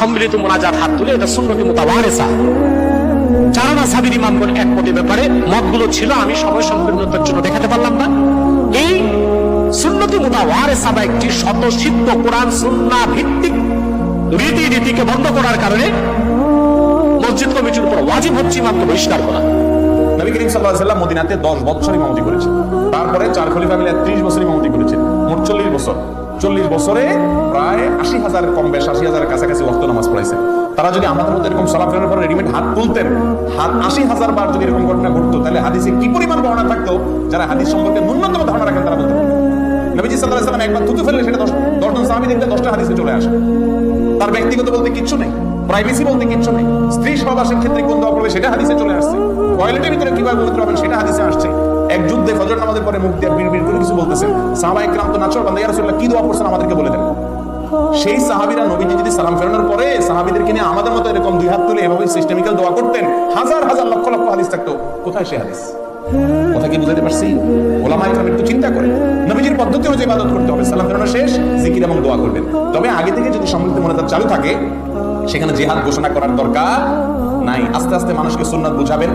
সম্মিলিত মোনাজাত হাত তুলে এটা সুন্নতি মোতাবারেসা। চারানা সাবির ইমামগণ একমতের ব্যাপারে মতগুলো ছিল, আমি সময় সংকীর্ণতার জন্য দেখাতে পারলাম না। এই সুন্নতি মোতাবারেসা বা একটি স্বতঃসিদ্ধ কোরআন সুন্না ভিত্তিক রীতি নীতিকে বন্ধ করার কারণে মসজিদ কমিটির উপর ওয়াজিব হচ্ছে ইমামকে বহিষ্কার করা। নবী করিম মদিনাতে দশ বছর ইমামতি করেছেন। তারপরে চার খলিফা মিলে ত্রিশ বছর ইমামতি করেছেন। মোট চল্লিশ বছর। চল্লিশ বছরে প্রায় আশি হাজার কম বেশ, আশি হাজারের কাছাকাছি ওয়াক্ত নামাজ পড়াইছেন তারা যদি আমাদের মধ্যে এরকম সালাম ফেরানোর পরে রেডিমেড হাত তুলতেন, হাত আশি হাজার বার যদি এরকম ঘটনা ঘটতো, তাহলে হাদিসে কি পরিমাণ বর্ণনা থাকতো? যারা হাদিস সম্পর্কে ন্যূনতম ধারণা রাখেন, তারা বলতে নবীজি সাল্লাহ সাল্লাম একবার থুতু ফেললে সেটা সাহাবি দেখলে দশটা হাদিসে চলে আসে। তার ব্যক্তিগত বলতে কিচ্ছু নেই প্রাইভেসি বলতে কিচ্ছু নেই। স্ত্রী সহবাসের ক্ষেত্রে কোন দোয়া করবে সেটা হাদিসে চলে আসছে। টয়লেটের ভিতরে কীভাবে পবিত্র হবেন সেটা হাদিসে আসছে। ফজর পরে মুখ দিয়ে করে কিছু বলতেছেন সাহাবা একরাম তো বান্দা কি দোয়া করছেন আমাদেরকে? বলে দেন। সেই নবীজি যদি সালাম ফেরানোর পরে নিয়ে আমাদের মতো এরকম দুই হাত তুলে এভাবে সিস্টেমিক্যাল দোয়া করতেন, হাজার হাজার লক্ষ লক্ষ হাদিস থাকতো। কোথায় সে হাদিস? কথা কি বুঝাতে পারছি? ওলামা ইকরাম একটু চিন্তা করে নবীজির পদ্ধতি অনুযায়ী ইবাদত করতে হবে, সালাম ফেরানো শেষ, জিকির এবং দোয়া করবেন। তবে আগে থেকে যদি চালু থাকে, সেখানে জিহাদ ঘোষণা করার দরকার নাই। আস্তে আস্তে মানুষকে সুন্নাত বুঝাবেন।